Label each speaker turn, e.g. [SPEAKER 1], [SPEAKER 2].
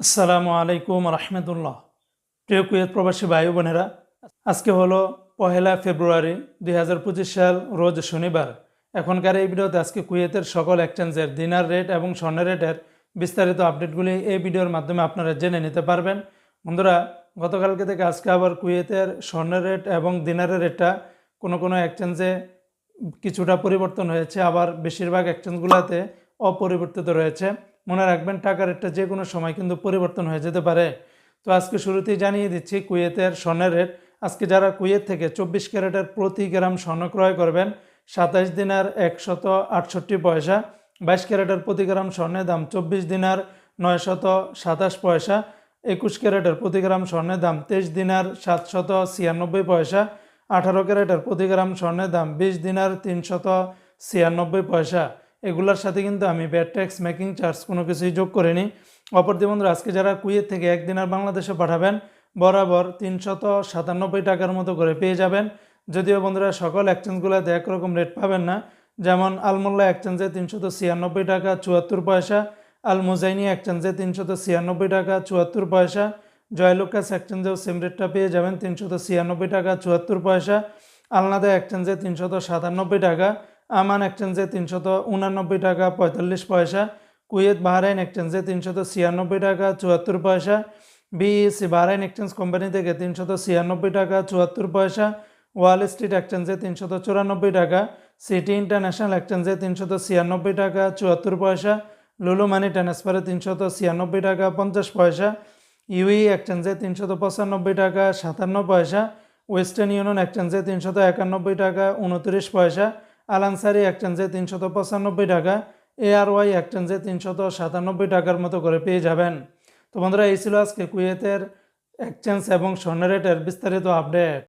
[SPEAKER 1] আসসালামু আলাইকুম রহমতুল্লাহ। প্রিয় কুয়েত প্রবাসী ভাই বোনেরা, আজকে হলো পহেলা ফেব্রুয়ারি দুই হাজার পঁচিশ সাল, রোজ শনিবার। এখনকার এই ভিডিওতে আজকে কুয়েতের সকল এক্সচেঞ্জের দিনার রেট এবং স্বর্ণের রেটের বিস্তারিত আপডেটগুলি এই ভিডিওর মাধ্যমে আপনারা জেনে নিতে পারবেন। বন্ধুরা, গতকালকে থেকে আজকে আবার কুয়েতের স্বর্ণের রেট এবং দিনারের রেটটা কোনো কোনো এক্সচেঞ্জে কিছুটা পরিবর্তন হয়েছে, আবার বেশিরভাগ এক্সচেঞ্জগুলোতে অপরিবর্তিত রয়েছে। মনে রাখবেন টাকার রেটটা যে কোনো সময় কিন্তু পরিবর্তন হয়ে যেতে পারে। তো আজকে শুরুতেই জানিয়ে দিচ্ছি, কুয়েতের স্বর্ণের রেট। আজকে যারা কুয়েত থেকে চব্বিশ ক্যারেটের প্রতি গ্রাম স্বর্ণ ক্রয় করবেন, সাতাইশ দিনার একশত আটষট্টি পয়সা, বাইশ ক্যারেটের প্রতি গ্রাম স্বর্ণের দাম চব্বিশ দিনার নয়শত সাতাশ পয়সা, একুশ ক্যারেটের প্রতি গ্রাম স্বর্ণের দাম তেইশ দিনার সাতশত ছিয়ানব্বই পয়সা, আঠারো ক্যারেটের প্রতি গ্রাম স্বর্ণের দাম বিশ দিনার তিনশত ছিয়ানব্বই পয়সা। এগুলোর সাথে কিন্তু আমি ব্যাট ট্যাক্স মেকিং চার্জ কোনো কিছুই যোগ করিনি। অপরদি বন্ধুরা, আজকে যারা কুয়েত থেকে একদিন আর বাংলাদেশে পাঠাবেন, বরাবর তিনশত সাতানব্বই টাকার মতো করে পেয়ে যাবেন। যদিও বন্ধুরা, সকল এক্সচেঞ্জগুলোতে একরকম রেট পাবেন না। যেমন আলমোল্লা এক্সচেঞ্জে তিনশত ছিয়ানব্বই টাকা, চুয়াত্তর পয়সা। আল মুজাইনি এক্সচেঞ্জে তিনশত ছিয়ানব্বই টাকা, চুয়াত্তর পয়সা। জয়লুকাস এক্সচেঞ্জেও সেম রেটটা পেয়ে যাবেন, তিনশত ছিয়ানব্বই টাকা, চুয়াত্তর পয়সা। আলনাদা এক্সচেঞ্জে তিনশত সাতানব্বই টাকা। আমান এক্সচেঞ্জে তিনশত উনানব্বই টাকা, পঁয়তাল্লিশ পয়সা। কুয়েত বাহরাইন এক্সচেঞ্জে তিনশত ছিয়ানব্বই টাকা, চুয়াত্তর পয়সা। বিইসি বাহরাইন এক্সচেঞ্জ কোম্পানি থেকে তিনশত ছিয়ানব্বই টাকা, চুয়াত্তর পয়সা। ওয়াল স্ট্রিট এক্সচেঞ্জে তিনশত চুরানব্বই টাকা। সিটি ইন্টারন্যাশনাল এক্সচেঞ্জে তিনশত ছিয়ানব্বই টাকা, চুয়াত্তর পয়সা। লুলু মানি ট্রান্সফারে তিনশত ছিয়ানব্বই টাকা, পঞ্চাশ পয়সা। ইউই এক্সচেঞ্জে তিনশত পঁচানব্বই টাকা, সাতান্ন পয়সা। ওয়েস্টার্ন ইউনিয়ন এক্সচেঞ্জে তিনশত একানব্বই টাকা, উনত্রিশ পয়সা। আলানসারি এক্সচেঞ্জে তিনশত পঁচানব্বই টাকা, এআরওয়াই একচেঞ্জে তিনশত সাতানব্বই টাকার মতো করে পেয়ে যাবেন। তো বন্ধুরা, এই ছিল আজকে কুয়েতের এক্সচেঞ্জ এবং স্বর্ণ রেটের বিস্তারিত আপডেট।